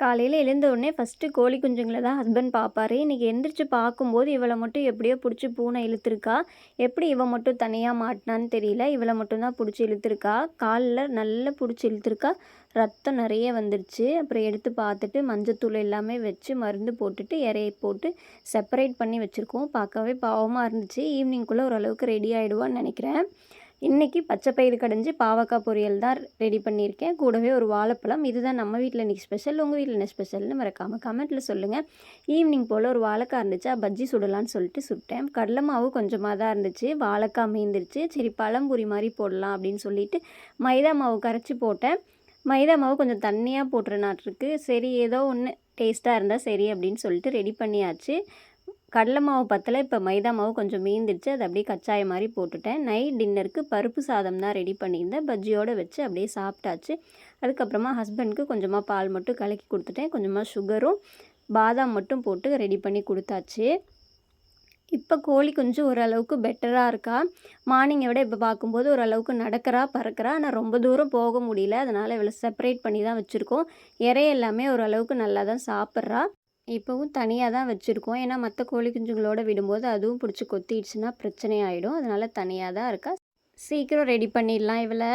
காலையில் எழுந்த உடனே ஃபஸ்ட்டு கோழி குஞ்சுங்களை தான் ஹஸ்பண்ட் பார்ப்பாரு இன்றைக்கி எந்திரிச்சு பார்க்கும்போது இவளை மட்டும் எப்படியோ பிடிச்சி பூனை இழுத்துருக்கா? எப்படி இவள் மட்டும் தனியாக மாட்டினான்னு தெரியல. இவளை மட்டும்தான் பிடிச்சி இழுத்துருக்கா? காலில் நல்லா பிடிச்சி இழுத்துருக்கா? ரத்தம் நிறைய வந்துருச்சு. அப்புறம் எடுத்து பார்த்துட்டு மஞ்சத்தூள் எல்லாமே வச்சு மருந்து போட்டுட்டு இறையை போட்டு செப்பரேட் பண்ணி வச்சுருக்கோம். பார்க்கவே பாவமாக இருந்துச்சு. ஈவினிங்குள்ளே ஓரளவுக்கு ரெடி ஆகிடுவான்னு நினைக்கிறேன். இன்றைக்கி பச்சை பயிறு கடைஞ்சி பாவக்காய் பொரியல் தான் ரெடி பண்ணியிருக்கேன். கூடவே ஒரு வாழைப்பழம். இதுதான் நம்ம வீட்டில் இன்றைக்கி ஸ்பெஷல் உங்கள் வீட்டில் என்ன ஸ்பெஷல்னு மறக்காமல் கமெண்ட்டில் சொல்லுங்கள் ஈவினிங் போல் ஒரு வாழைக்காய் இருந்துச்சு? பஜ்ஜி சுடலான்னு சொல்லிட்டு சுட்டேன். கடலை மாவு கொஞ்சமாக தான் இருந்துச்சு. வாழைக்காய் மீந்துருச்சு. சரி பழம்புரி மாதிரி போடலாம் அப்படின்னு சொல்லிட்டு மைதா மாவு கரைச்சி போட்டேன். மைதா மாவு கொஞ்சம் தண்ணியாக போட்டுருனாட்டிருக்கு சரி ஏதோ ஒன்று டேஸ்ட்டாக இருந்தால் சரி அப்படின்னு சொல்லிட்டு ரெடி பண்ணியாச்சு. கடலை மாவு பத்தலை இப்போ மைதா மாவு கொஞ்சம் மீந்துடுச்சு அதை அப்படியே கச்சாயம் மாதிரி போட்டுட்டேன். நைட் டின்னருக்கு பருப்பு சாதம் தான் ரெடி பண்ணியிருந்தேன். பஜ்ஜியோடு வச்சு அப்படியே சாப்பிட்டாச்சு. அதுக்கப்புறமா ஹஸ்பண்டுக்கு கொஞ்சமாக பால் மட்டும் கலக்கி கொடுத்துட்டேன். கொஞ்சமாக சுகரும் பாதாம் மட்டும் போட்டு ரெடி பண்ணி கொடுத்தாச்சு. இப்போ கோழி கொஞ்சம் ஓரளவுக்கு பெட்டராக இருக்கா? மார்னிங்கை விட இப்போ பார்க்கும்போது ஓரளவுக்கு நடக்கிறா பறக்கிறா. ஆனால் ரொம்ப தூரம் போக முடியல. அதனால் இவ்வளோ செப்பரேட் பண்ணி தான் வச்சுருக்கோம். இறை எல்லாமே ஓரளவுக்கு நல்லா தான் சாப்பிட்றா. இப்போவும் தனியாக தான் வச்சுருக்கோம். ஏன்னா மற்ற கோழி குஞ்சுங்களோட விடும்போது அதுவும் பிடிச்சி கொத்திடுச்சுன்னா பிரச்சனை ஆகிடும் அதனால் தனியாக தான் இருக்கா. சீக்கிரம் ரெடி பண்ணிடலாம் இவளை.